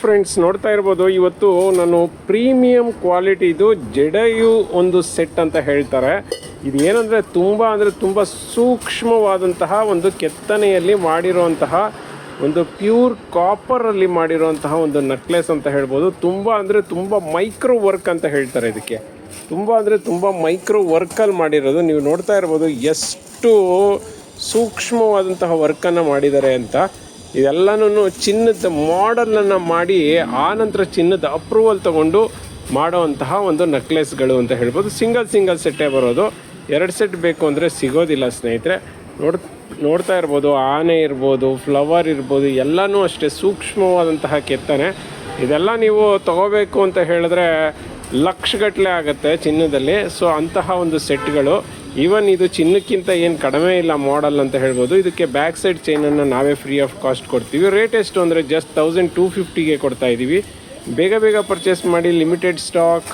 Friends ನೋಡ್ತಾ ಇರ್ಬೋದು, ಇವತ್ತು ನಾನು ಪ್ರೀಮಿಯಂ ಕ್ವಾಲಿಟಿದು ಜಡಯು ಒಂದು ಸೆಟ್ ಅಂತ ಹೇಳ್ತಾರೆ. ಇದು ಏನಂದರೆ ತುಂಬ ಅಂದರೆ ತುಂಬ ಸೂಕ್ಷ್ಮವಾದಂತಹ ಒಂದು ಕೆತ್ತನೆಯಲ್ಲಿ ಮಾಡಿರುವಂತಹ ಒಂದು ಪ್ಯೂರ್ ಕಾಪರಲ್ಲಿ ಮಾಡಿರುವಂತಹ ಒಂದು ನೆಕ್ಲೆಸ್ ಅಂತ ಹೇಳ್ಬೋದು. ತುಂಬ ಅಂದರೆ ತುಂಬ ಮೈಕ್ರೋ ವರ್ಕ್ ಅಂತ ಹೇಳ್ತಾರೆ ಇದಕ್ಕೆ. ತುಂಬ ಅಂದರೆ ತುಂಬ ಮೈಕ್ರೋ ವರ್ಕಲ್ಲಿ ಮಾಡಿರೋದು. ನೀವು ನೋಡ್ತಾ ಇರ್ಬೋದು ಎಷ್ಟು ಸೂಕ್ಷ್ಮವಾದಂತಹ ವರ್ಕನ್ನು ಮಾಡಿದ್ದಾರೆ ಅಂತ. ಇದೆಲ್ಲನೂ ಚಿನ್ನದ ಮಾಡಲನ್ನು ಮಾಡಿ ಆ ನಂತರ ಚಿನ್ನದ ಅಪ್ರೂವಲ್ ತಗೊಂಡು ಮಾಡುವಂತಹ ಒಂದು ನೆಕ್ಲೆಸ್ಗಳು ಅಂತ ಹೇಳ್ಬೋದು. ಸಿಂಗಲ್ ಸಿಂಗಲ್ ಸೆಟ್ಟೇ ಬರೋದು. ಎರಡು ಸೆಟ್ ಬೇಕು ಅಂದರೆ ಸಿಗೋದಿಲ್ಲ ಸ್ನೇಹಿತರೆ. ನೋಡ್, ನೋಡ್ತಾ ಇರ್ಬೋದು, ಆನೆ ಇರ್ಬೋದು ಫ್ಲವರ್ ಇರ್ಬೋದು, ಎಲ್ಲನೂ ಅಷ್ಟೇ ಸೂಕ್ಷ್ಮವಾದಂತಹ ಕೆತ್ತನೆ. ಇದೆಲ್ಲ ನೀವು ತಗೋಬೇಕು ಅಂತ ಹೇಳಿದ್ರೆ ಲಕ್ಷಗಟ್ಟಲೆ ಆಗುತ್ತೆ ಚಿನ್ನದಲ್ಲಿ. ಸೊ ಅಂತಹ ಒಂದು ಸೆಟ್ಗಳು ಈವನ್ ಇದು ಚಿನ್ನಕ್ಕಿಂತ ಏನು ಕಡಿಮೆ ಇಲ್ಲ ಮಾಡಲ್ ಅಂತ ಹೇಳ್ಬೋದು. ಇದಕ್ಕೆ ಬ್ಯಾಕ್ ಸೈಡ್ ಚೈನನ್ನು ನಾವೇ ಫ್ರೀ ಆಫ್ ಕಾಸ್ಟ್ ಕೊಡ್ತೀವಿ. ರೇಟ್ ಎಷ್ಟು ಅಂದರೆ ಜಸ್ಟ್ ತೌಸಂಡ್ ಟೂ ಫಿಫ್ಟಿಗೆ ಕೊಡ್ತಾ ಇದ್ದೀವಿ ಬೇಗ ಬೇಗ ಪರ್ಚೇಸ್ ಮಾಡಿ ಲಿಮಿಟೆಡ್ ಸ್ಟಾಕ್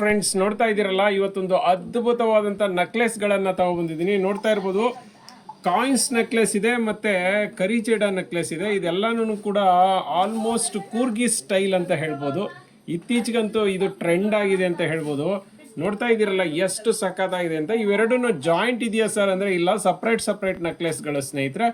ಫ್ರೆಂಡ್ಸ್ ನೋಡ್ತಾ ಇದ್ದೀರಲ್ಲ, ಇವತ್ತೊಂದು ಅದ್ಭುತವಾದಂಥ ನೆಕ್ಲೆಸ್ಗಳನ್ನು ತಗೊಬಂದಿದ್ದೀನಿ ನೋಡ್ತಾ ಇರ್ಬೋದು ಕಾಯಿನ್ಸ್ ನೆಕ್ಲೆಸ್ ಇದೆ ಮತ್ತು ಕರಿಚೇಡ ನೆಕ್ಲೆಸ್ ಇದೆ. ಇದೆಲ್ಲನೂ ಕೂಡ ಆಲ್ಮೋಸ್ಟ್ ಕೂರ್ಗಿ ಸ್ಟೈಲ್ ಅಂತ ಹೇಳ್ಬೋದು. ಇತ್ತೀಚೆಗಂತೂ ಇದು ಟ್ರೆಂಡ್ ಆಗಿದೆ ಅಂತ ಹೇಳ್ಬೋದು. ನೋಡ್ತಾ ಇದ್ದೀರಲ್ಲ, ಎಷ್ಟು ಸಖತ್ತಾಗಿದೆ ಅಂತ. ಇವೆರಡೂ ಜಾಯಿಂಟ್ ಇದೆಯಾ ಸರ್ ಅಂದರೆ ಇಲ್ಲ ಸಪ್ರೇಟ್ ಸಪ್ರೇಟ್ ನೆಕ್ಲೆಸ್ಗಳು ಸ್ನೇಹಿತರೆ,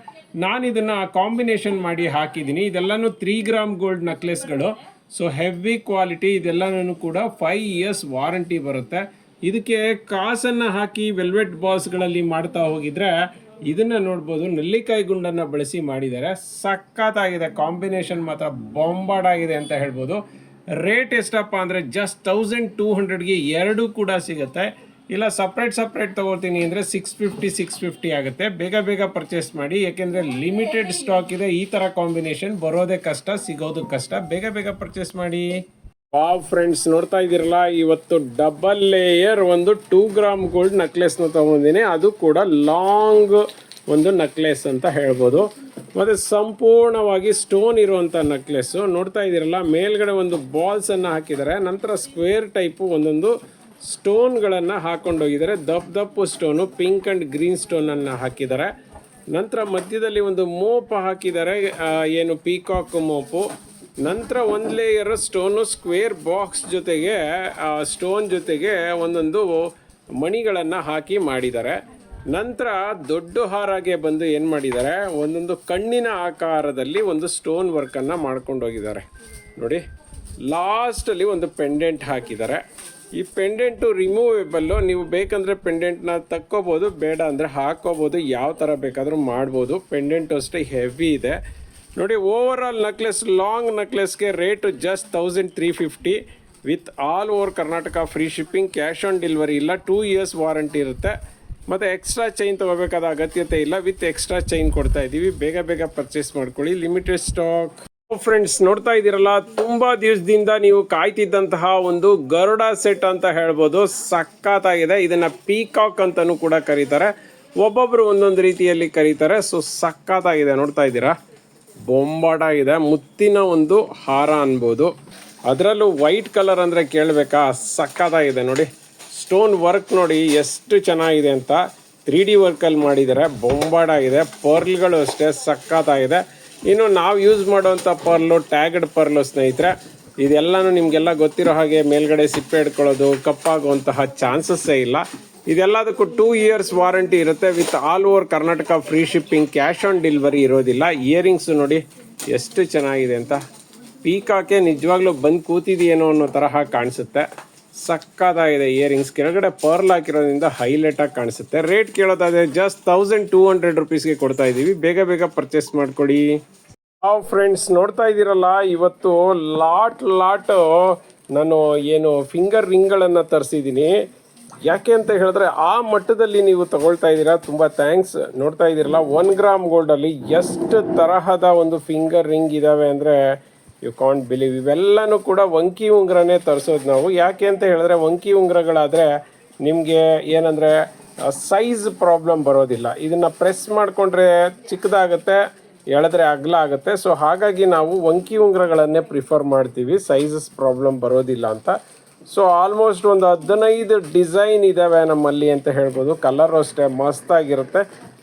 ನಾನು ಇದನ್ನು ಕಾಂಬಿನೇಷನ್ ಮಾಡಿ ಹಾಕಿದ್ದೀನಿ. ಇದೆಲ್ಲನೂ ತ್ರೀ ಗ್ರಾಮ್ ಗೋಲ್ಡ್ ನೆಕ್ಲೆಸ್ಗಳು ಸೊ ಹೆವಿ ಕ್ವಾಲಿಟಿ ಇದೆಲ್ಲನೂ ಕೂಡ ಫೈವ್ ಇಯರ್ಸ್ ವಾರಂಟಿ ಬರುತ್ತೆ. ಇದಕ್ಕೆ ಕಾಸನ್ನು ಹಾಕಿ ವೆಲ್ವೆಟ್ ಬಾಲ್ಸ್ಗಳಲ್ಲಿ ಮಾಡ್ತಾ ಹೋಗಿದ್ರೆ, ಇದನ್ನ ನೋಡ್ಬೋದು, ನೆಲ್ಲಿಕಾಯಿ ಗುಂಡನ್ನು ಬಳಸಿ ಮಾಡಿದ್ದಾರೆ ಸಖತ್ತಾಗಿದೆ. ಕಾಂಬಿನೇಷನ್ ಮಾತ್ರ ಬೊಂಬಾಡಾಗಿದೆ ಅಂತ ಹೇಳ್ಬೋದು. ರೇಟ್ ಎಷ್ಟಪ್ಪ ಅಂದರೆ ಜಸ್ಟ್ ತೌಸಂಡ್ ಟೂ ಹಂಡ್ರೆಡ್ಗೆ ಎರಡು ಕೂಡ ಸಿಗುತ್ತೆ. ಇಲ್ಲ ಸಪ್ರೇಟ್ ಸಪ್ರೇಟ್ ತೊಗೊಳ್ತೀನಿ ಅಂದರೆ ಸಿಕ್ಸ್ ಫಿಫ್ಟಿ ಸಿಕ್ಸ್ ಫಿಫ್ಟಿ ಆಗುತ್ತೆ. ಬೇಗ ಬೇಗ ಪರ್ಚೇಸ್ ಮಾಡಿ, ಏಕೆಂದರೆ ಲಿಮಿಟೆಡ್ ಸ್ಟಾಕ್ ಇದೆ. ಈ ಥರ ಕಾಂಬಿನೇಷನ್ ಬರೋದೇ ಕಷ್ಟ, ಸಿಗೋದು ಕಷ್ಟ. ಬೇಗ ಬೇಗ ಪರ್ಚೇಸ್ ಮಾಡಿ. ವಾವ್ ಫ್ರೆಂಡ್ಸ್ ನೋಡ್ತಾ ಇದ್ದೀರಲ್ಲ, ಇವತ್ತು ಡಬಲ್ ಲೇಯರ್ ಒಂದು ಟೂ ಗ್ರಾಮ್ ಗೋಲ್ಡ್ ನೆಕ್ಲೆಸ್ನ ತೊಗೊಂಡಿದ್ದೀನಿ. ಅದು ಕೂಡ ಲಾಂಗ್ ಒಂದು ನೆಕ್ಲೆಸ್ ಅಂತ ಹೇಳ್ಬೋದು. ಮತ್ತು ಸಂಪೂರ್ಣವಾಗಿ ಸ್ಟೋನ್ ಇರುವಂಥ ನೆಕ್ಲೆಸ್ಸು ನೋಡ್ತಾ ಇದ್ದೀರಲ್ಲ, ಮೇಲ್ಗಡೆ ಒಂದು ಬಾಲ್ಸನ್ನು ಹಾಕಿದ್ದಾರೆ. ನಂತರ ಸ್ಕ್ವೇರ್ ಟೈಪು ಒಂದೊಂದು ಸ್ಟೋನ್ಗಳನ್ನು ಹಾಕೊಂಡೋಗಿದ್ದಾರೆ ದಪ್ಪ ದಪ್ಪು ಸ್ಟೋನು ಪಿಂಕ್ ಆ್ಯಂಡ್ ಗ್ರೀನ್ ಸ್ಟೋನನ್ನು ಹಾಕಿದ್ದಾರೆ. ನಂತರ ಮಧ್ಯದಲ್ಲಿ ಒಂದು ಮೋಪ್ ಹಾಕಿದ್ದಾರೆ. ಏನು ಪೀಕಾಕ್ ಮೋಪು. ನಂತರ ಒಂದು ಲೇಯರ್ ಸ್ಟೋನು ಸ್ಕ್ವೇರ್ ಬಾಕ್ಸ್ ಜೊತೆಗೆ ಸ್ಟೋನ್ ಜೊತೆಗೆ ಒಂದೊಂದು ಮಣಿಗಳನ್ನು ಹಾಕಿ ಮಾಡಿದ್ದಾರೆ. ನಂತರ ದೊಡ್ಡ ಹಾರಾಗೆ ಬಂದು ಏನು ಮಾಡಿದ್ದಾರೆ? ಒಂದೊಂದು ಕಣ್ಣಿನ ಆಕಾರದಲ್ಲಿ ಒಂದು ಸ್ಟೋನ್ ವರ್ಕನ್ನು ಮಾಡ್ಕೊಂಡು ಹೋಗಿದ್ದಾರೆ. ನೋಡಿ ಲಾಸ್ಟಲ್ಲಿ ಒಂದು ಪೆಂಡೆಂಟ್ ಹಾಕಿದ್ದಾರೆ. ಈ ಪೆಂಡೆಂಟು ರಿಮೂವೇಬಲ್ಲು ನೀವು ಬೇಕಂದರೆ ಪೆಂಡೆಂಟ್ನ ತಕ್ಕೋಬೋದು, ಬೇಡ ಅಂದರೆ ಹಾಕೋಬೋದು, ಯಾವ ಥರ ಬೇಕಾದರೂ ಮಾಡ್ಬೋದು. ಪೆಂಡೆಂಟು ಅಷ್ಟೇ ಹೆವಿ ಇದೆ. ನೋಡಿ over all necklace long ನೆಕ್ಲೆಸ್ಗೆ rate just thousand three fifty with all over Karnataka free shipping cash on delivery ಇಲ್ಲ ಟೂ ಇಯರ್ಸ್ ವಾರಂಟಿ ಇರುತ್ತೆ. ಮತ್ತು ಎಕ್ಸ್ಟ್ರಾ ಚೈನ್ ತೊಗೋಬೇಕಾದ ಅಗತ್ಯತೆ ಇಲ್ಲ. ವಿತ್ ಎಕ್ಸ್ಟ್ರಾ ಚೈನ್ ಕೊಡ್ತಾ ಇದ್ದೀವಿ. ಬೇಗ ಬೇಗ ಪರ್ಚೇಸ್ ಮಾಡ್ಕೊಳ್ಳಿ. ಲಿಮಿಟೆಡ್ ಸ್ಟಾಕ್ ಫ್ರೆಂಡ್ಸ್ ನೋಡ್ತಾ ಇದ್ದೀರಲ್ಲ, ತುಂಬಾ ದಿವಸದಿಂದ ನೀವು ಕಾಯ್ತಿದ್ದಂತಹ ಒಂದು ಗರುಡ ಸೆಟ್ ಅಂತ ಹೇಳ್ಬೋದು. ಸಖತ್ತಾಗಿದೆ. ಇದನ್ನ ಪೀಕಾಕ್ ಅಂತಾನೂ ಕೂಡ ಕರೀತಾರೆ. ಒಬ್ಬೊಬ್ರು ಒಂದೊಂದು ರೀತಿಯಲ್ಲಿ ಕರೀತಾರೆ. ಸೊ ಸಖತ್ತಾಗಿದೆ. ನೋಡ್ತಾ ಇದ್ದೀರಾ? ಬೊಂಬಾಟಾಗಿದೆ ಮುತ್ತಿನ ಒಂದು ಹಾರ ಅನ್ಬೋದು. ಅದರಲ್ಲೂ ವೈಟ್ ಕಲರ್ ಅಂದರೆ ಕೇಳಬೇಕಾ? ಸಖತ್ತಾಗಿದೆ ನೋಡಿ. ಸ್ಟೋನ್ ವರ್ಕ್ ನೋಡಿ ಎಷ್ಟು ಚೆನ್ನಾಗಿದೆ ಅಂತ ತ್ರೀ ಡಿ ವರ್ಕಲ್ಲಿ ಮಾಡಿದ್ದಾರೆ ಬೊಂಬಾಡಾಗಿದೆ, ಪರ್ಲ್ಗಳು ಅಷ್ಟೇ ಸಖತ್ತಾಗಿದೆ. ಇನ್ನು ನಾವು ಯೂಸ್ ಮಾಡುವಂಥ ಪರ್ಲು ಟ್ಯಾಗಡ್ ಪರ್ಲು ಸ್ನೇಹಿತರೆ, ಇದೆಲ್ಲನೂ ನಿಮಗೆಲ್ಲ ಗೊತ್ತಿರೋ ಹಾಗೆ ಮೇಲ್ಗಡೆ ಸಿಪ್ಪೆ ಹಿಡ್ಕೊಳ್ಳೋದು ಕಪ್ಪಾಗುವಂತಹ ಚಾನ್ಸಸ್ಸೇ ಇಲ್ಲ. ಇದೆಲ್ಲದಕ್ಕೂ ಟೂ ಇಯರ್ಸ್ ವಾರಂಟಿ ಇರುತ್ತೆ. With all over Karnataka free shipping cash on delivery ಇರೋದಿಲ್ಲ. ಇಯರಿಂಗ್ಸು ನೋಡಿ ಎಷ್ಟು ಚೆನ್ನಾಗಿದೆ ಅಂತ. ಪೀಕಾಕೆ ನಿಜವಾಗ್ಲೂ ಬಂದು ಕೂತಿದೆಯೇನೋ ಅನ್ನೋ ತರಹ ಕಾಣಿಸುತ್ತೆ. ಸಕ್ಕತ್ತಾಗಿದೆ ಇಯರಿಂಗ್ಸ್ ಕೆಳಗಡೆ ಪರ್ಲ್ ಹಾಕಿರೋದ್ರಿಂದ ಹೈಲೈಟ್ ಆಗಿ ಕಾಣಿಸುತ್ತೆ. ರೇಟ್ ಕೇಳೋದಾದ್ರೆ ಜಸ್ಟ್ ತೌಸಂಡ್ ಟೂ ಹಂಡ್ರೆಡ್ ರುಪೀಸ್ಗೆ ಕೊಡ್ತಾ ಇದ್ದೀವಿ. ಬೇಗ ಬೇಗ ಪರ್ಚೇಸ್ ಮಾಡ್ಕೊಡಿ. ಹಾವ್ ಫ್ರೆಂಡ್ಸ್ ನೋಡ್ತಾ ಇದ್ದೀರಲ್ಲ, ಇವತ್ತು ಲಾಟ್ ಲಾಟ್ ನಾನು ಏನು ಫಿಂಗರ್ ರಿಂಗ್ಗಳನ್ನು ತರಿಸಿದ್ದೀನಿ. ಯಾಕೆ ಅಂತ ಹೇಳಿದ್ರೆ ಆ ಮಟ್ಟದಲ್ಲಿ ನೀವು ತಗೊಳ್ತಾ ಇದ್ದೀರಾ, ತುಂಬ ಥ್ಯಾಂಕ್ಸ್ ನೋಡ್ತಾ ಇದ್ದೀರಲ್ಲ ಒನ್ ಗ್ರಾಮ್ ಗೋಲ್ಡಲ್ಲಿ ಎಷ್ಟು ತರಹದ ಒಂದು ಫಿಂಗರ್ ರಿಂಗ್ ಇದ್ದಾವೆ ಅಂದರೆ ಯು ಕಾಂಟ್ ಬಿಲೀವ್ ಇವೆಲ್ಲನೂ ಕೂಡ ವಂಕಿ ಉಂಗ್ರನೇ ತರಿಸೋದು ನಾವು. ಯಾಕೆ ಅಂತ ಹೇಳಿದ್ರೆ ವಂಕಿ ಉಂಗ್ರಗಳಾದರೆ ನಿಮಗೆ ಏನಂದರೆ ಸೈಜ್ ಪ್ರಾಬ್ಲಮ್ ಬರೋದಿಲ್ಲ. ಇದನ್ನು ಪ್ರೆಸ್ ಮಾಡಿಕೊಂಡ್ರೆ ಚಿಕ್ಕದಾಗತ್ತೆ, ಎಳೆದ್ರೆ ಅಗಲ ಆಗುತ್ತೆ. ಸೊ ಹಾಗಾಗಿ ನಾವು ವಂಕಿ ಉಂಗ್ರಗಳನ್ನೇ ಪ್ರಿಫರ್ ಮಾಡ್ತೀವಿ. ಸೈಜಸ್ ಪ್ರಾಬ್ಲಮ್ ಬರೋದಿಲ್ಲ ಅಂತ. ಸೊ ಆಲ್ಮೋಸ್ಟ್ ಒಂದು ಹದಿನೈದು ಡಿಸೈನ್ ಇದ್ದಾವೆ ನಮ್ಮಲ್ಲಿ ಅಂತ ಹೇಳ್ಬೋದು. ಕಲರು ಅಷ್ಟೇ, ಮಸ್ತಾಗಿರುತ್ತೆ.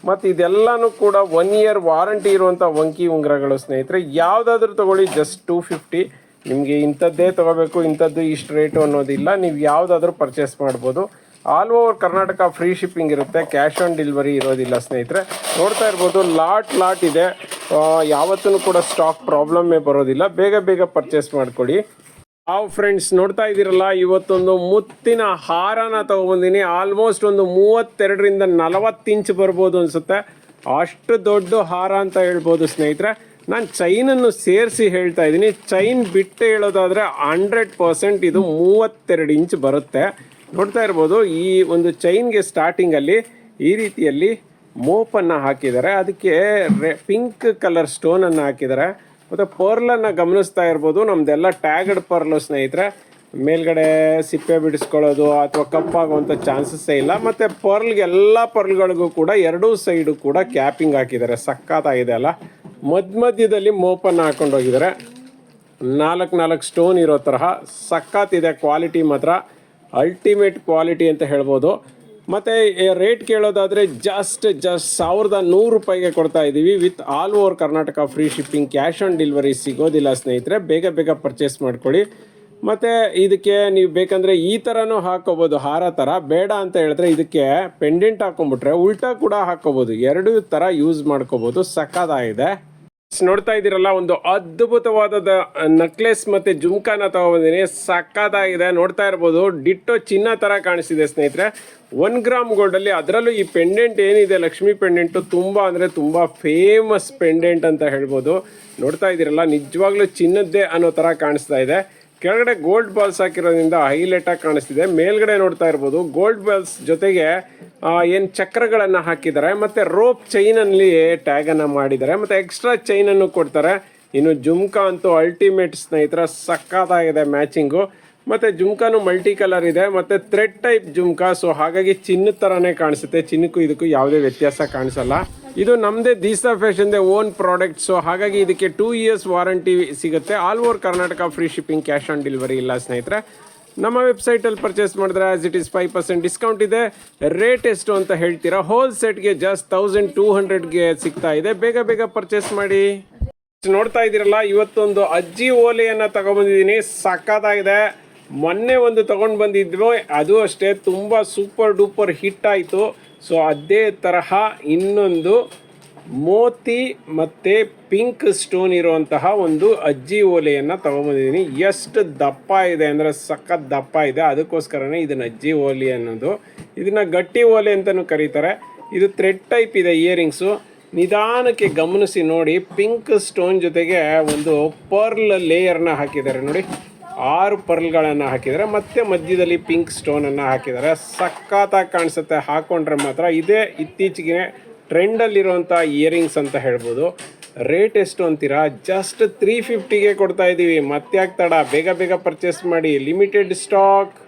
ಮತ್ತು ಇದೆಲ್ಲನೂ ಕೂಡ ಒನ್ ಇಯರ್ ವಾರಂಟಿ ಇರುವಂಥ ವಂಕಿ ಉಂಗುರಗಳು ಸ್ನೇಹಿತರೆ, ಯಾವುದಾದ್ರೂ ತಗೊಳ್ಳಿ ಜಸ್ಟ್ ಟೂ ಫಿಫ್ಟಿ ನಿಮಗೆ ಇಂಥದ್ದೇ ತೊಗೋಬೇಕು, ಇಂಥದ್ದು ಇಷ್ಟು ರೇಟು ಅನ್ನೋದಿಲ್ಲ. ನೀವು ಯಾವುದಾದ್ರೂ ಪರ್ಚೇಸ್ ಮಾಡ್ಬೋದು. All over Karnataka free shipping ಇರುತ್ತೆ ಕ್ಯಾಶ್ ಆನ್ ಡೆಲಿವರಿ ಇರೋದಿಲ್ಲ ಸ್ನೇಹಿತರೆ. ನೋಡ್ತಾ ಇರ್ಬೋದು ಲಾಟ್ ಲಾಟ್ ಇದೆ. ಯಾವತ್ತೂ ಕೂಡ ಸ್ಟಾಕ್ ಪ್ರಾಬ್ಲಮ್ಮೇ ಬರೋದಿಲ್ಲ. ಬೇಗ ಬೇಗ ಪರ್ಚೇಸ್ ಮಾಡ್ಕೊಳ್ಳಿ ಹಾವ್ ಫ್ರೆಂಡ್ಸ್, ನೋಡ್ತಾ ಇದ್ದೀರಲ್ಲ, ಇವತ್ತೊಂದು ಮುತ್ತಿನ ಹಾರನ ತಗೊಬಂದಿನಿ. ಆಲ್ಮೋಸ್ಟ್ ಒಂದು ಮೂವತ್ತೆರಡರಿಂದ ನಲವತ್ತು ಇಂಚ್ ಬರ್ಬೋದು ಅನಿಸುತ್ತೆ. ಅಷ್ಟು ದೊಡ್ಡ ಹಾರ ಅಂತ ಹೇಳ್ಬೋದು ಸ್ನೇಹಿತರೆ. ನಾನು ಚೈನನ್ನು ಸೇರಿಸಿ ಹೇಳ್ತಾ ಇದ್ದೀನಿ. ಚೈನ್ ಬಿಟ್ಟು ಹೇಳೋದಾದರೆ ಹಂಡ್ರೆಡ್ ಪರ್ಸೆಂಟ್ ಇದು ಮೂವತ್ತೆರಡು ಇಂಚ್ ಬರುತ್ತೆ. ನೋಡ್ತಾ ಇರ್ಬೋದು, ಈ ಒಂದು ಚೈನ್ಗೆ ಸ್ಟಾರ್ಟಿಂಗಲ್ಲಿ ಈ ರೀತಿಯಲ್ಲಿ ಮೋಪನ್ನು ಹಾಕಿದ್ದಾರೆ. ಅದಕ್ಕೆ ರೆ ಪಿಂಕ್ ಕಲರ್ ಸ್ಟೋನನ್ನು ಹಾಕಿದ್ದಾರೆ. ಮತ್ತು ಪರ್ಲನ್ನು ಗಮನಿಸ್ತಾ ಇರ್ಬೋದು. ನಮ್ದೆಲ್ಲ ಟ್ಯಾಗಡ್ ಪರ್ಲು ಸ್ನೇಹಿತರೆ. ಮೇಲ್ಗಡೆ ಸಿಪ್ಪೆ ಬಿಡಿಸ್ಕೊಳ್ಳೋದು ಅಥವಾ ಕಪ್ಪಾಗುವಂಥ ಚಾನ್ಸಸ್ಸೇ ಇಲ್ಲ. ಮತ್ತು ಪರ್ಲ್ಗೆ ಎಲ್ಲ ಪರ್ಲ್ಗಳಿಗೂ ಕೂಡ ಎರಡೂ ಸೈಡು ಕೂಡ ಕ್ಯಾಪಿಂಗ್ ಹಾಕಿದ್ದಾರೆ. ಸಕ್ಕತ್ತಾಗಿದೆ ಅಲ್ಲ. ಮಧ್ಯ ಮಧ್ಯದಲ್ಲಿ ಮೋಪನ್ನು ಹಾಕೊಂಡು ಹೋಗಿದ್ದಾರೆ. ನಾಲ್ಕು ನಾಲ್ಕು ಸ್ಟೋನ್ ಇರೋ ತರಹ ಸಕ್ಕತ್ತಿದೆ ಕ್ವಾಲಿಟಿ ಮಾತ್ರ. ಅಲ್ಟಿಮೇಟ್ ಕ್ವಾಲಿಟಿ ಅಂತ ಹೇಳ್ಬೋದು. ಮತ್ತು ರೇಟ್ ಕೇಳೋದಾದರೆ ಜಸ್ಟ್ ಜಸ್ಟ್ ಸಾವಿರದ ನೂರು ರೂಪಾಯಿಗೆ ಕೊಡ್ತಾ ಇದ್ದೀವಿ. With all over Karnataka free shipping cash on delivery ಸಿಗೋದಿಲ್ಲ ಸ್ನೇಹಿತರೆ. ಬೇಗ ಬೇಗ ಪರ್ಚೇಸ್ ಮಾಡ್ಕೊಳ್ಳಿ. ಮತ್ತು, ಇದಕ್ಕೆ ನೀವು ಬೇಕಂದರೆ ಈ ಥರನೂ ಹಾಕೋಬೋದು. ಹಾರ ಥರ ಬೇಡ ಅಂತ ಹೇಳಿದ್ರೆ ಇದಕ್ಕೆ ಪೆಂಡೆಂಟ್ ಹಾಕೊಂಬಿಟ್ರೆ ಉಲ್ಟಾ ಕೂಡ ಹಾಕೋಬೋದು. ಎರಡೂ ಥರ ಯೂಸ್ ಮಾಡ್ಕೋಬೋದು. ಸಕ್ಕತ್ತಾಗಿದೆ ನೋಡ್ತಾ ಇದ್ದೀರಲ್ಲ, ಒಂದು ಅದ್ಭುತವಾದ ನಕ್ಲೆಸ್ ಮತ್ತೆ ಜುಮ್ಕಾನ ತಗೊಬಂದಿನಿ ಸಕ್ಕತ್ತಾಗಿದೆ ನೋಡ್ತಾ ಇರ್ಬೋದು. ಡಿಟ್ಟೋ ಚಿನ್ನ ತರ ಕಾಣಿಸಿದೆ ಸ್ನೇಹಿತರೆ. ಒನ್ ಗ್ರಾಮ್ ಗೋಲ್ಡ್ ಅಲ್ಲಿ ಅದರಲ್ಲೂ ಈ ಪೆಂಡೆಂಟ್ ಏನಿದೆ, ಲಕ್ಷ್ಮಿ ಪೆಂಡೆಂಟು ತುಂಬಾ ಅಂದ್ರೆ ತುಂಬಾ ಫೇಮಸ್ ಪೆಂಡೆಂಟ್ ಅಂತ ಹೇಳ್ಬೋದು. ನೋಡ್ತಾ ಇದ್ದೀರಲ್ಲ, ನಿಜವಾಗ್ಲೂ ಚಿನ್ನದ್ದೇ ಅನ್ನೋ ತರ ಕಾಣಿಸ್ತಾ ಇದೆ. ಕೆಳಗಡೆ ಗೋಲ್ಡ್ ಬಾಲ್ಸ್ ಹಾಕಿರೋದ್ರಿಂದ ಹೈಲೈಟ್ ಆಗಿ ಕಾಣಿಸ್ತಿದೆ. ಮೇಲ್ಗಡೆ ನೋಡ್ತಾ ಇರ್ಬೋದು ಗೋಲ್ಡ್ ಬಾಲ್ಸ್ ಜೊತೆಗೆ ಏನು ಚಕ್ರಗಳನ್ನು ಹಾಕಿದ್ದಾರೆ, ಮತ್ತು ರೋಪ್ ಚೈನಲ್ಲಿ ಟ್ಯಾಗನ್ನು ಮಾಡಿದ್ದಾರೆ, ಮತ್ತು ಎಕ್ಸ್ಟ್ರಾ ಚೈನನ್ನು ಕೊಡ್ತಾರೆ. ಇನ್ನು ಜುಮ್ಕಾ ಅಂತೂ ಅಲ್ಟಿಮೇಟ್ ಸ್ನೇಹಿತರ ಸಕ್ಕತ್ತಾಗಿದೆ ಮ್ಯಾಚಿಂಗು ಮತ್ತು ಜುಮ್ಕಾನು ಮಲ್ಟಿ ಕಲರ್ ಇದೆ, ಮತ್ತು ಥ್ರೆಡ್ ಟೈಪ್ ಜುಮ್ಕಾ ಸೊ ಹಾಗಾಗಿ ಚಿನ್ನದ ಥರನೇ ಕಾಣಿಸುತ್ತೆ. ಚಿನ್ನಕ್ಕೂ ಇದಕ್ಕೂ ಯಾವುದೇ ವ್ಯತ್ಯಾಸ ಕಾಣಿಸಲ್ಲ. ಇದು ನಮ್ಮದೇ ದೀಸಾ ಫ್ಯಾಷನ್ದೇ ಓನ್ ಪ್ರಾಡಕ್ಟ್. ಸೊ ಹಾಗಾಗಿ ಇದಕ್ಕೆ ಟೂ ಇಯರ್ಸ್ ವಾರಂಟಿ ಸಿಗುತ್ತೆ. All over Karnataka free shipping cash on delivery ಇಲ್ಲ ಸ್ನೇಹಿತರೆ. ನಮ್ಮ ವೆಬ್ಸೈಟಲ್ಲಿ ಪರ್ಚೇಸ್ ಮಾಡಿದ್ರೆ as it is five percent discount ಇದೆ. ರೇಟ್ ಎಷ್ಟು ಅಂತ ಹೇಳ್ತೀರಾ? ಹೋಲ್ ಸೆಟ್ಗೆ ಜಸ್ಟ್ ತೌಸಂಡ್ ಟೂ ಹಂಡ್ರೆಡ್ಗೆ ಸಿಗ್ತಾ ಇದೆ. ಬೇಗ ಬೇಗ ಪರ್ಚೇಸ್ ಮಾಡಿ. ನೋಡ್ತಾ ಇದ್ದೀರಲ್ಲ, ಇವತ್ತೊಂದು ಅಜ್ಜಿ ಓಲೆಯನ್ನು ತಗೊಬಂದಿದ್ದೀನಿ ಸಕ್ಕತ್ತಾಗಿದೆ ಮೊನ್ನೆ ಒಂದು ತಗೊಂಡು ಬಂದಿದ್ವಿ ಅದು ಅಷ್ಟೇ, ತುಂಬ ಸೂಪರ್ ಡೂಪರ್ ಹಿಟ್ ಆಯಿತು. ಸೊ ಅದೇ ತರಹ ಇನ್ನೊಂದು ಮೋತಿ ಮತ್ತು ಪಿಂಕ್ ಸ್ಟೋನ್ ಇರುವಂತಹ ಒಂದು ಅಜ್ಜಿ ಓಲೆಯನ್ನು ತಗೊಂಬಂದಿದ್ದೀನಿ. ಎಷ್ಟು ದಪ್ಪ ಇದೆ ಅಂದರೆ ಸಖತ್ ದಪ್ಪ ಇದೆ. ಅದಕ್ಕೋಸ್ಕರನೇ ಇದನ್ನು ಅಜ್ಜಿ ಓಲೆ ಅನ್ನೋದು. ಇದನ್ನು ಗಟ್ಟಿ ಓಲೆ ಅಂತಲೂ ಕರೀತಾರೆ. ಇದು ಥ್ರೆಡ್ ಟೈಪ್ ಇದೆ, ಇಯರಿಂಗ್ಸು. ನಿಧಾನಕ್ಕೆ ಗಮನಿಸಿ ನೋಡಿ, ಪಿಂಕ್ ಸ್ಟೋನ್ ಜೊತೆಗೆ ಒಂದು ಪರ್ಲ್ ಲೇಯರ್ನ ಹಾಕಿದ್ದಾರೆ ನೋಡಿ. ಆರು ಪರ್ಲ್ಗಳನ್ನು ಹಾಕಿದರೆ. ಮತ್ತೆ ಮಧ್ಯದಲ್ಲಿ ಪಿಂಕ್ ಸ್ಟೋನನ್ನು ಹಾಕಿದ್ದಾರೆ ಸಖತ್ತಾಗಿ ಕಾಣಿಸುತ್ತೆ. ಹಾಕೊಂಡ್ರೆ ಮಾತ್ರ ಇದೇ ಇತ್ತೀಚೆಗೆ ಟ್ರೆಂಡಲ್ಲಿರುವಂಥ ಇಯರಿಂಗ್ಸ್ ಅಂತ ಹೇಳ್ಬೋದು. ರೇಟ್ ಎಷ್ಟು ಅಂತೀರಾ? ಜಸ್ಟ್ ತ್ರೀ ಫಿಫ್ಟಿಗೆ ಕೊಡ್ತಾ ಇದ್ದೀವಿ ಮತ್ತೆ ತಡ? ಬೇಗ ಬೇಗ ಪರ್ಚೇಸ್ ಮಾಡಿ. Limited stock.